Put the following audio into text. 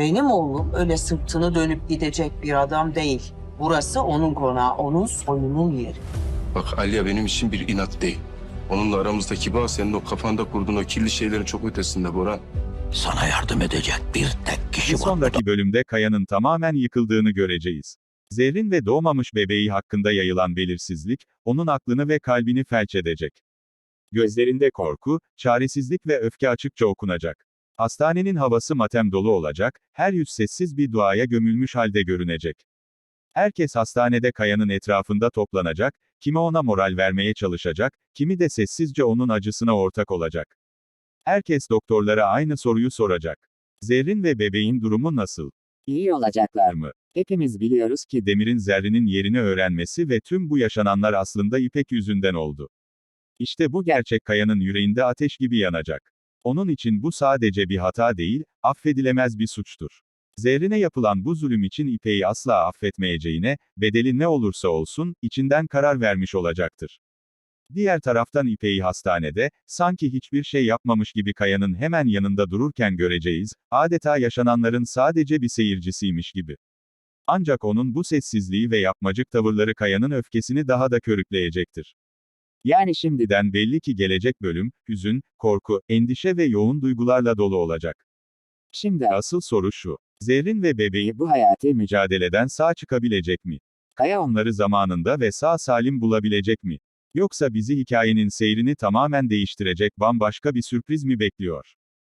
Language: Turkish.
Benim oğlum öyle sırtını dönüp gidecek bir adam değil. Burası onun konağı, onun soyunun yeri. Bak Aliye benim için bir inat değil. Onunla aramızdaki bağ senin o kafanda kurduğun o kirli şeylerin çok ötesinde Boran. Sana yardım edecek bir tek kişi var. sonraki bölümde Kaya'nın tamamen yıkıldığını göreceğiz. Zerrin ve doğmamış bebeği hakkında yayılan belirsizlik, onun aklını ve kalbini felç edecek. Gözlerinde korku, çaresizlik ve öfke açıkça okunacak. Hastanenin havası matem dolu olacak, her yüz sessiz bir duaya gömülmüş halde görünecek. Herkes hastanede Kaya'nın etrafında toplanacak, kimi ona moral vermeye çalışacak, kimi de sessizce onun acısına ortak olacak. Herkes doktorlara aynı soruyu soracak. Zerrin ve bebeğin durumu nasıl? İyi olacaklar. mı? Hepimiz biliyoruz Ki Demir'in Zerrin'in yerini öğrenmesi ve tüm bu yaşananlar aslında İpek yüzünden oldu. İşte bu gerçek Kaya'nın yüreğinde ateş gibi yanacak. Onun için bu sadece bir hata değil, affedilemez bir suçtur. Zerrin'e yapılan bu zulüm için İpek'i asla affetmeyeceğine, bedeli ne olursa olsun, içinden karar vermiş olacaktır. Diğer taraftan İpek'i hastanede, sanki hiçbir şey yapmamış gibi Kaya'nın hemen yanında dururken göreceğiz, adeta yaşananların sadece bir seyircisiymiş gibi. Ancak onun bu sessizliği ve yapmacık tavırları Kaya'nın öfkesini daha da körükleyecektir. Yani şimdiden belli ki gelecek bölüm, hüzün, korku, endişe ve yoğun duygularla dolu olacak. Şimdi asıl soru şu. Zerrin ve bebeği bu hayati mücadeleden sağ çıkabilecek mi? Kaya onları zamanında ve sağ salim bulabilecek mi? Yoksa bizi hikayenin seyrini tamamen değiştirecek bambaşka bir sürpriz mi bekliyor?